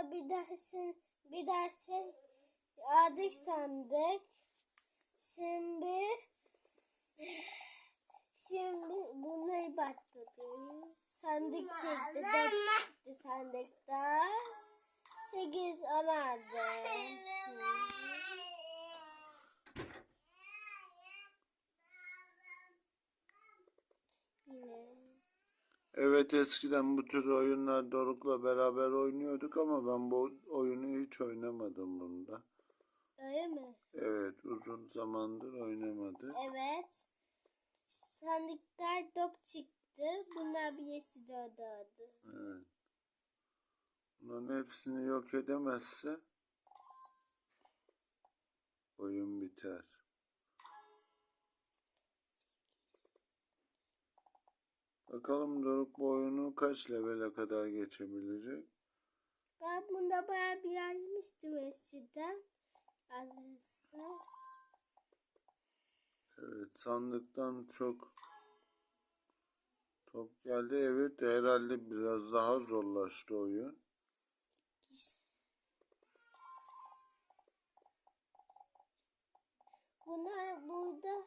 Sonra bir dersin bir derse aldık sandık. Şimdi şimdi bunları başladı. Sandık çıktı. Dört çıktı sandıkta. Sekiz. Yine. Evet eskiden bu tür oyunlar Doruk'la beraber oynuyorduk ama ben bu oyunu hiç oynamadım bunda. Öyle mi? Evet uzun zamandır oynamadık. Evet. Sandıklar top çıktı. Bunlar birisi doğdu. Evet. Bunların hepsini yok edemezse oyun biter. Bakalım Doruk bu oyunu kaç levele kadar geçebilecek? Ben bunda bayağı bir yazmıştım eskiden. Arkadaşlar. Evet sandıktan çok top geldi. Evet herhalde biraz daha zorlaştı oyun. Bunlar burada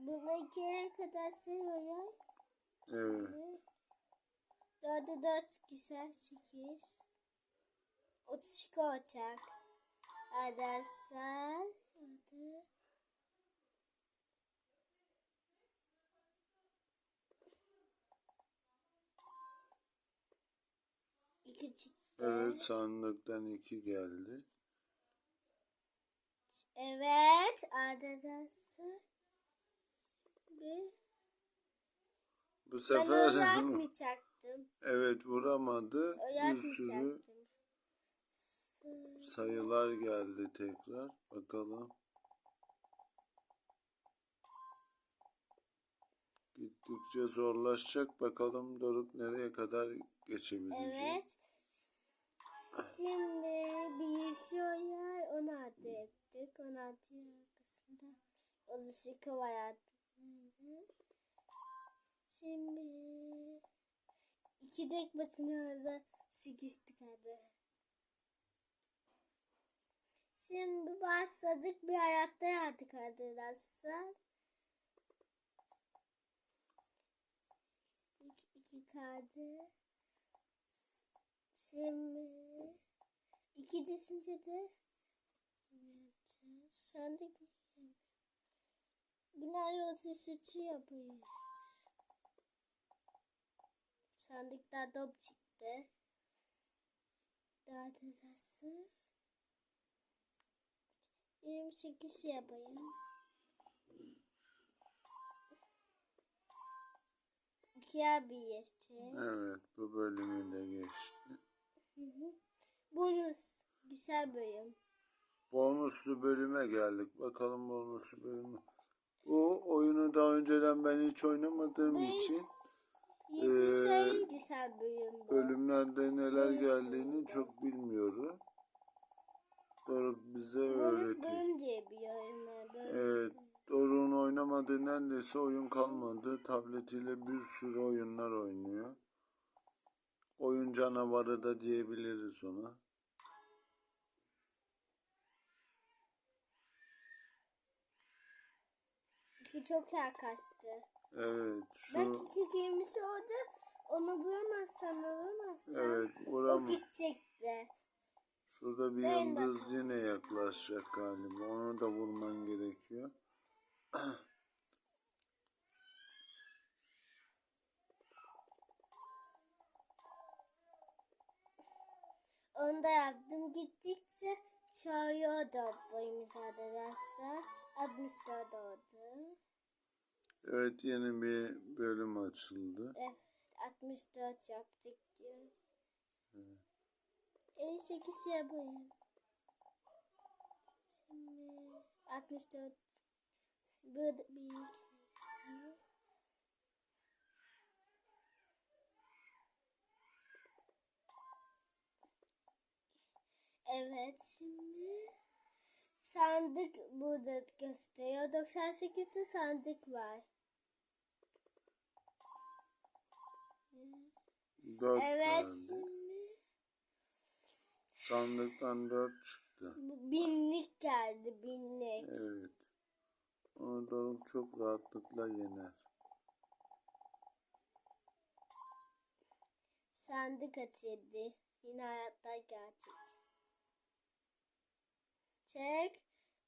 buna ikiye kadar sayıyor. Evet. Dörde dört güzel sekiz. Otuz iki olacak. Arkadaşlar. Hadi. İki çıktı. Evet sandıktan iki geldi. Evet arkadaşlar. Bir. Bu Ben sefer öyle yapmayacaktım. evet vuramadı. Bir sürü sayılar geldi tekrar. Bakalım. Gittikçe zorlaşacak. Bakalım Doruk nereye kadar geçebilecek. Evet. Şimdi bir yaşıyor yer onu adı ettik. Onu adı arkasında. O ışık var Şimdi iki dekmasını arada sıkıştık hadi. Şimdi başladık bir hayatta yaptık arkadaşlar. İki, iki kaldı. Şimdi ikincisinde de ne yapacağız? Sandık Bina yolcu sütü yapıyoruz. Sandıkta top çıktı. Daha dedesi. 28 yapayım. İki abi geçti. Evet bu bölümü de geçti. Hı hı. Bonus. Güzel bölüm. Bonuslu bölüme geldik. Bakalım bonuslu bölümü. Bu oyunu daha önceden ben hiç oynamadığım Ben- için bölümlerde neler geldiğini çok bilmiyorum. Doruk bize. Bonus Evet. Doruk'un oynamadığı neredeyse oyun kalmadı. Tabletiyle bir sürü oyunlar oynuyor. Oyun canavarı da diyebiliriz ona. Şu çok yaklaştı. Evet, Ben şu kiki girmiş orada. Onu bulamazsam bulamazsam. evet O vuram. gidecekti. Şurada bir Ben yıldız yine yaklaşacak galiba. Onu da vurman gerekiyor. Onu da yaptım. Gittikçe çağırıyordu boyumuz arkadaşlar. 64 oldu. Evet yeni bir bölüm açıldı. Evet 64 yaptık diyor. 58 yapayım. Şimdi 64 bir, bir Evet şimdi sandık burada gösteriyor. 98'de sandık var. Dört Evet şimdi Sandıktan 4 çıktı. Binlik geldi binlik. Evet. Onu Doruk çok rahatlıkla yener. Sandık açıldı. Yine hayatlar gerçek. Çek.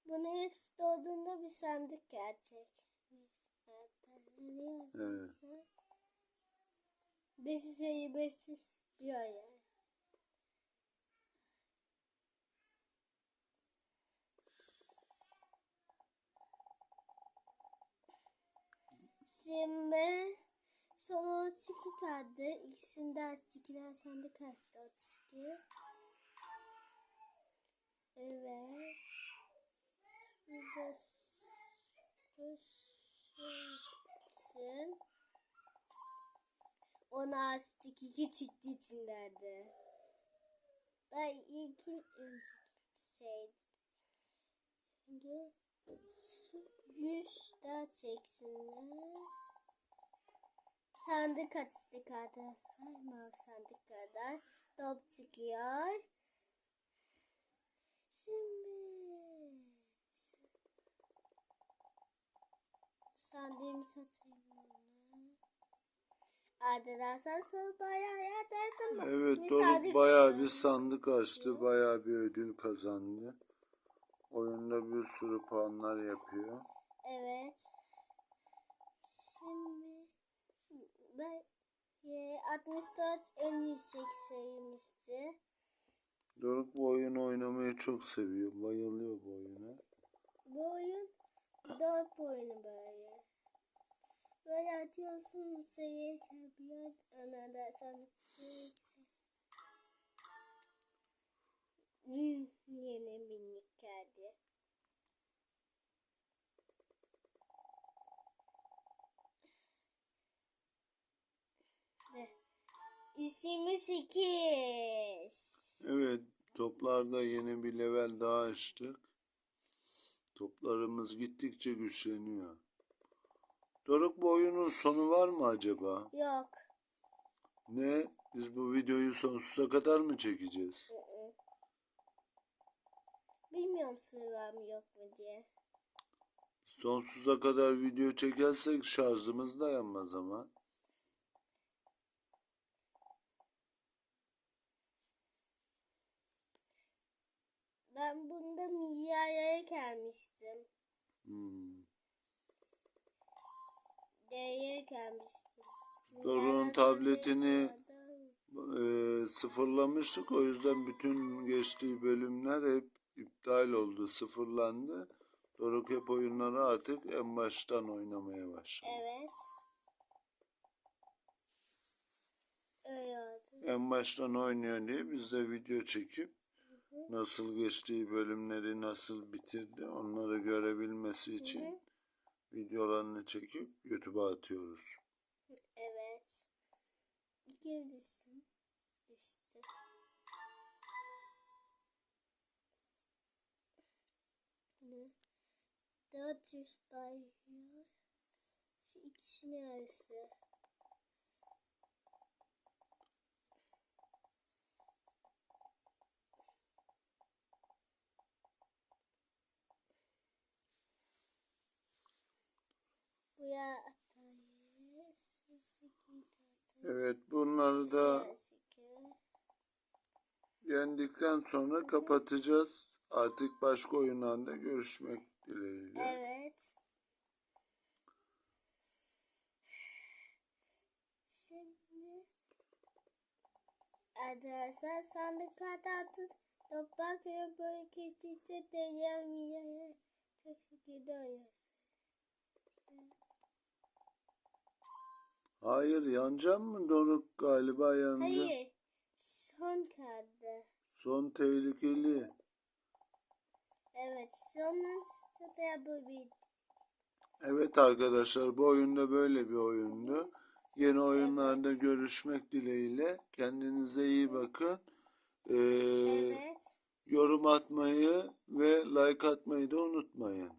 Bunu hepsi dolduğunda bir sandık gerçek. Hayatlar Evet. Beşi şeyi beşsiz bir ay. Şimdi son 32 kaldı. İkisinde 32'ler sende kaçtı 32. Evet. Burada dursun. Ona açtık iki çıktı içinlerdi. Daha iki önceki şey. Şimdi yüz daha çeksinler. Sandık açtı arkadaşlar. Mavi sandık kadar. Top çıkıyor. Şimdi sandığımı satayım sonra bayağı. Evet Bir Doruk bayağı bir sandık açtı. Bayağı bir ödül kazandı. Oyunda bir sürü puanlar yapıyor. Evet. Şimdi ben e, 64 en yüksek sayımızdı. Doruk bu oyunu oynamayı çok seviyor. Bayılıyor bu oyuna. Bu oyun dört oyunu böyle. Böyle atıyorsun sayı çarpıyor. Ona da Hmm, yeni minik geldi. İşimiz sekiz. Evet toplarda yeni bir level daha açtık. Toplarımız gittikçe güçleniyor. Doruk bu oyunun sonu var mı acaba? Yok. Ne? Biz bu videoyu sonsuza kadar mı çekeceğiz? Hı hı. Bilmiyorum sır var mı yok mu diye. Sonsuza kadar video çekersek şarjımız dayanmaz ama. Ben bunda milyarlara gelmiştim. Hmm. D'ye. Doruk'un tabletini e, sıfırlamıştık. O yüzden bütün geçtiği bölümler hep iptal oldu, sıfırlandı. Doruk hep oyunları artık en baştan oynamaya başladı. Evet. Oldu. En baştan oynuyor diye biz de video çekip nasıl geçtiği bölümleri nasıl bitirdi onları görebilmesi için videolarını çekip YouTube'a atıyoruz. Evet. İkincisi düştü. Ne? 400 bayıyor. Şu ikisinin arası. Evet bunları da yendikten sonra kapatacağız. Artık başka oyunlarda görüşmek dileğiyle. Evet. Şimdi arkadaşlar sandık kartı toprak böyle kesinlikle deneyemiyor. Çok şekilde oluyor. Hayır yanacak mı Doruk galiba yandı. Hayır. Son kaldı. Son tehlikeli. Evet. Sonuncuda da bu bir Evet arkadaşlar bu oyunda böyle bir oyundu. Yeni oyunlarda görüşmek dileğiyle. Kendinize iyi bakın. Ee, evet. yorum atmayı ve like atmayı da unutmayın.